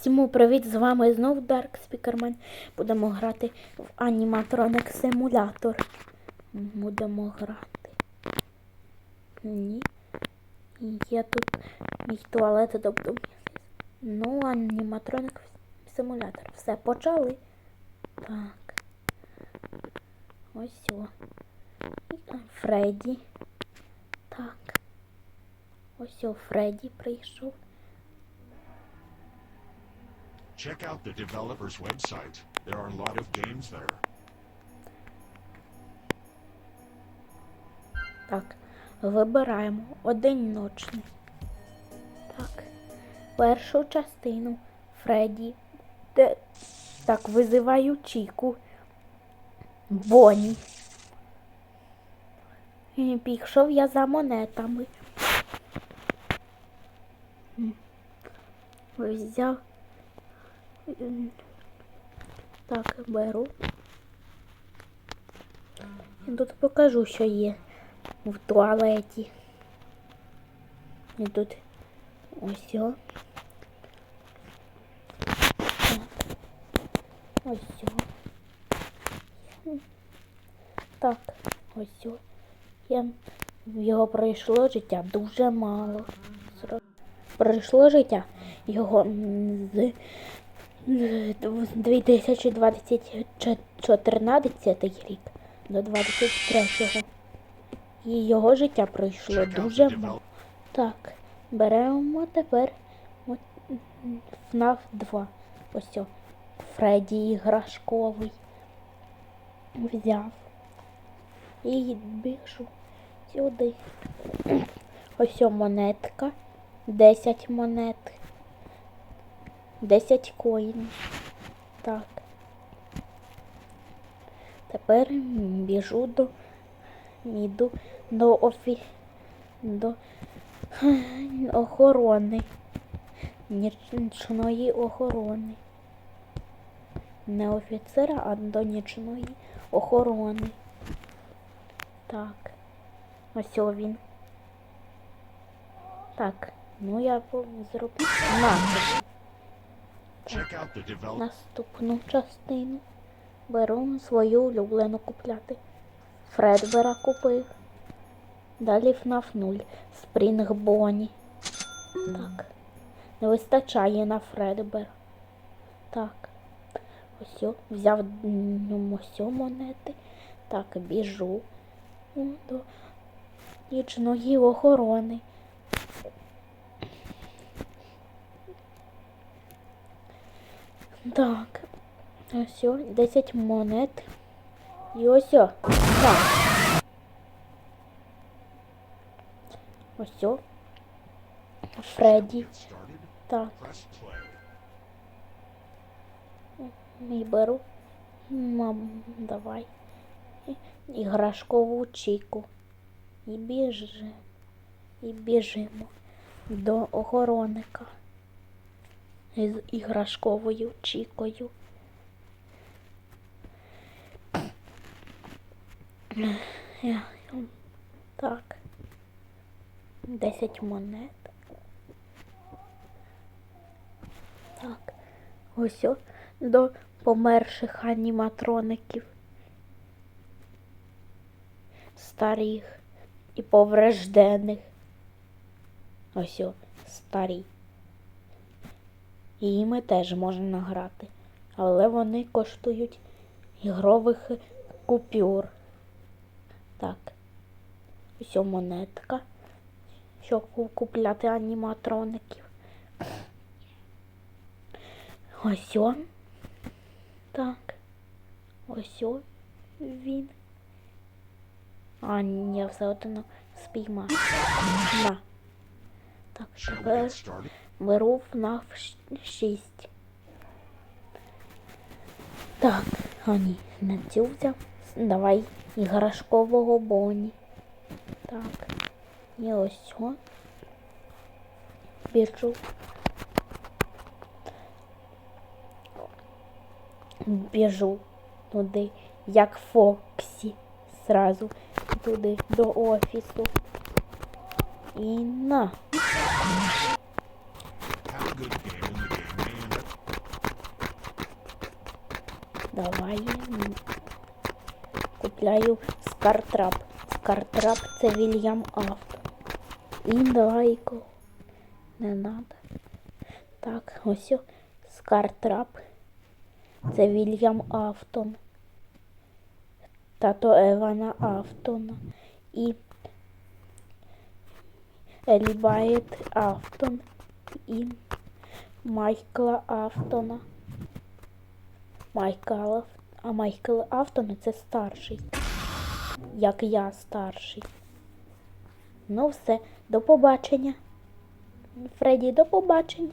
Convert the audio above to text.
Всьому привіт! З вами знов Dark Speakerman. Будемо грати в аніматроник симулятор. Будемо грати. Ні. Є тут мій туалет, тобто. Ну, аніматроник симулятор. Все, почали. Так. Ось о. Фредді. Так. Ось о, Фредді прийшов. Check out the developer's website. There are a lot of games there. Так, вибираємо одиночний. Так, першу частину Фредді. Де... Так, визиваю Чіку. Бонні. Пішов я за монетами. Взяв. Так, беру. І тут покажу, що є в туалеті. І тут ось о. Ось о. Так, ось о. Я... Його пройшло життя дуже мало. Пройшло життя його з 2014 рік до 23-го. І його життя пройшло дуже мало. Так, беремо тепер FNAF 2. Ось о. Фредді іграшковий. Взяв. І біжу сюди. Ось о монетка. 10 монет. 10 коїнів. Так. Тепер біжу до іду до офі... до охорони. Нічної охорони. Не офіцера, а до нічної охорони. Так. Ось він. Так, ну я зроблю на Check out the develop. Наступну частину. Беру свою улюблену купляти. Фредбера купив. Далі FNAF 0. Спрінг Бонні. Так. Не вистачає на Фредбер. Так. Ось взяв м, ось монети. Так, біжу до нічної охорони. Так. Ось о, 10 монет. І ось. Так. Ось. Фредді. Так. І беру. Мам, давай. Іграшкову чіку. І біжи. І біжимо до охоронника. З іграшковою чікою. Так. 10 монет. Так. Ось о, до померших аніматроників. Старих і повреждених. Ось о, старі. І ми теж можна грати. Але вони коштують ігрових купюр. Так. Ось монетка. Щоб купляти аніматроників. Ось он. Так. Ось о він. А, ні, я все одно спіймав. На. Так, тепер беру FNAF 6. Так, а ні, не цю взяв. Давай іграшкового Боні. Так. І ось о. Біжу. Біжу туди, як Фоксі. Сразу туди до офісу. І на. Давай. Купляю Скартрап. Скартрап це Вільям Авто. І Дайко. Не надо. Так, ось Скартрап. Це Вільям Автон. Тато Евана Автона. І Елібайт Автон. І Майкла Автона. Майкл, а Майкл Автон це старший. Як я старший. Ну все, до побачення. Фредді, до побачення.